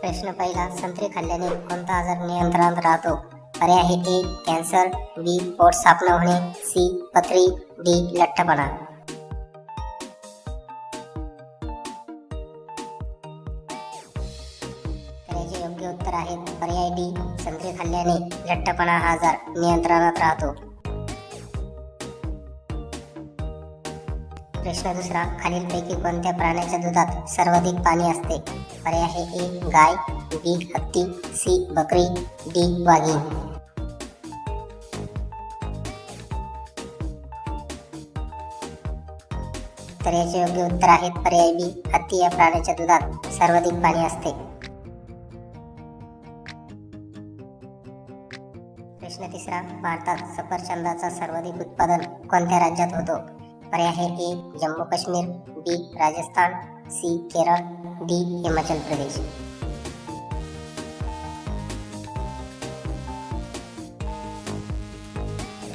प्रश्न पहिला संत्री खाल्ल्याने कोणता आजार नियंत्रणात राहतो? पर्याय आहे ए कॅन्सर बी पोट साफ होणे सी पत्री डी लठ्ठपणा. योग्य उत्तर आहे पर्याय डी संत्री खाल्ल्याने लठ्ठपणा हा आजार नियंत्रणात राहतो. प्रश्न दुसरा खालीलपैकी कोणत्या प्राण्याच्या दुधात सर्वाधिक पाणी असते? पर्याय आहे ए गाय बी हत्ती सी बकरी डी वाघीण. तर याचे योग्य उत्तर आहेत पर्याय बी हत्ती या प्राण्याच्या दुधात सर्वाधिक पाणी असते. प्रश्न तिसरा भारतात सफरचंदाचा सर्वाधिक उत्पादन कोणत्या राज्यात होतो? पर्याय आहे A Jammu Kashmir B Rajasthan C Kerala D Himachal Pradesh.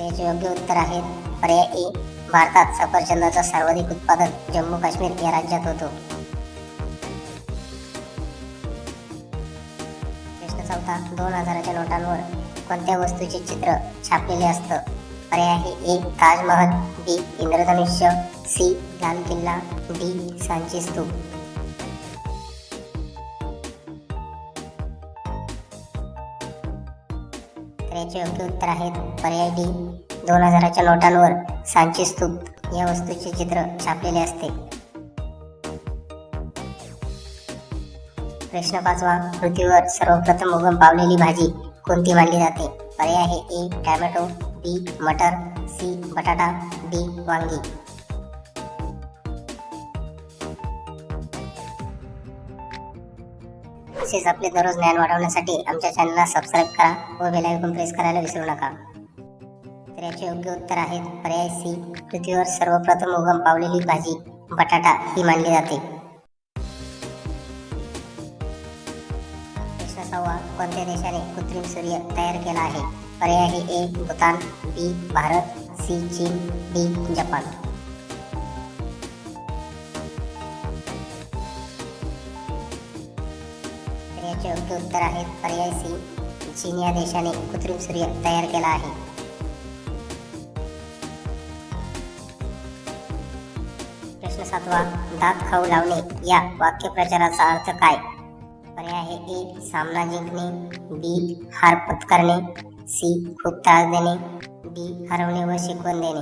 याचे योग्य उत्तर आहे पर्याय ए भारतात सफरचंदाचा सर्वाधिक उत्पादन जम्मू काश्मीर या राज्यात होतो. प्रश्न चौथा दोन हजाराच्या नोटांवर कोणत्या वस्तूचे चित्र छापलेले असतं? पर्याय आहे. ए ताजमहल बी इंद्रधनुष्य सी लाल किल्ला डी सांची स्तूप तर याचे योग्य उत्तर आहेत पर्याय डी. दोन हजाराच्या नोटांवर सांची स्तूप या वस्तूचे चित्र छापलेले असते. प्रश्न पाचवा. पृथ्वीवर सर्वप्रथम उगम पावलेली भाजी कोणती मानली जाते? पर्याय आहे ए टॅमॅटो बी मटर सी बटाटा डी वांगी. तसेच आपले दररोज ज्ञान वाढवण्यासाठी आमच्या चॅनलला सबस्क्राईब करा व बेल आयकॉन प्रेस करायला विसरू नका. तर याचे योग्य उत्तर आहेत पर्याय सी पृथ्वीवर सर्वप्रथम उगम पावलेली भाजी बटाटा ही मानली जाते. प्रश्न सहावा कोणत्या देशाने कृत्रिम सूर्य तयार केला आहे? पर्याय आहे A Bhutan B Bharat C चीन डी जपान. तर याचे योग्य उत्तर आहे पर्याय सी चीन या देशाने कृत्रिम सूर्य तयार केला आहे. प्रश्न सातवा दात खाऊ लावणे या वाक्यप्रचाराचा अर्थ काय? पर्याय आहे ए सामना जिंकणे बी हार पत्करणे सी खूप त्रास देणे. डी हरवणे व शिकवण देणे.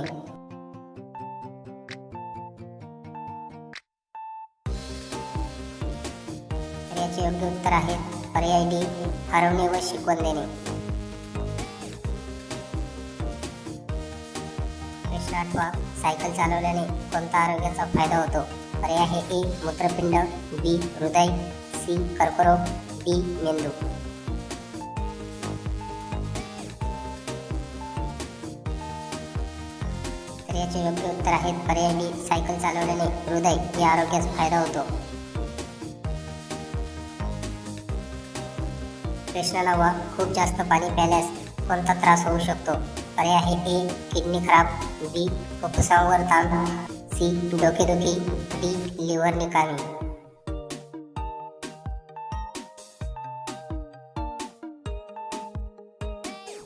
याचे योग्य उत्तर आहे पर्याय डी हरवणे व शिकवण देणे. प्रश्न आठवा सायकल चालवल्याने कोणता आरोग्याचा फायदा होतो? पर्याय आहे ए मूत्रपिंड बी हृदय सी कर्करोग डी मेंदू. तर याचे योग्य उत्तर आहे पर्याय डी सायकल चालवल्याने हृदय या आरोग्यास फायदा होतो. कृष्णाला व खूप जास्त पाणी प्यायल्यास कोणता त्रास होऊ शकतो? पर्याय आहे ए किडनी खराब बी फुफ्फुसावर ताण सी डोकेदुखी डी लिव्हर निकामी.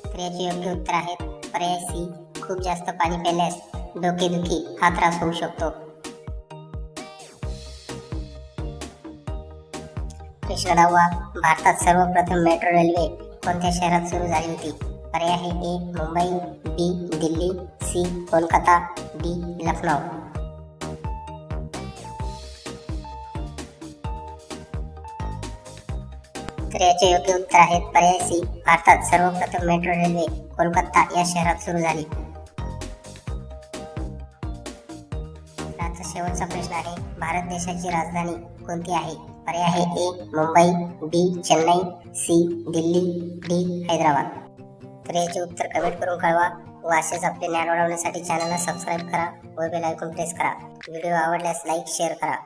तर याचे योग्य उत्तर आहेत. पर्याय सी खूप जास्त पाणी प्यायल्यास डोकेदुखी हा त्रास होऊ शकतो. प्रश्न दहावा भारतात सर्वप्रथम मेट्रो रेल्वे कोणत्या शहरात सुरू झाली होती? पर्याय आहे A Mumbai B Delhi C Kolkata D Lucknow. तर याचे योग्य उत्तर आहेत. पर्याय सी भारतात सर्वप्रथम मेट्रो रेल्वे कोलकाता या शहरात सुरू झाली. आजचा शेवटचा प्रश्न आहे भारत देशाची राजधानी कोणती आहे? पर्याय आहे A Mumbai B Chennai C Delhi D Hyderabad. तर याचे उत्तर कमेंट करून कळवा व असेच आपले ज्ञान वाढवण्यासाठी चॅनलला सबस्क्राईब करा व बेल आयकॉन प्रेस करा. व्हिडिओ आवडल्यास लाईक शेअर करा.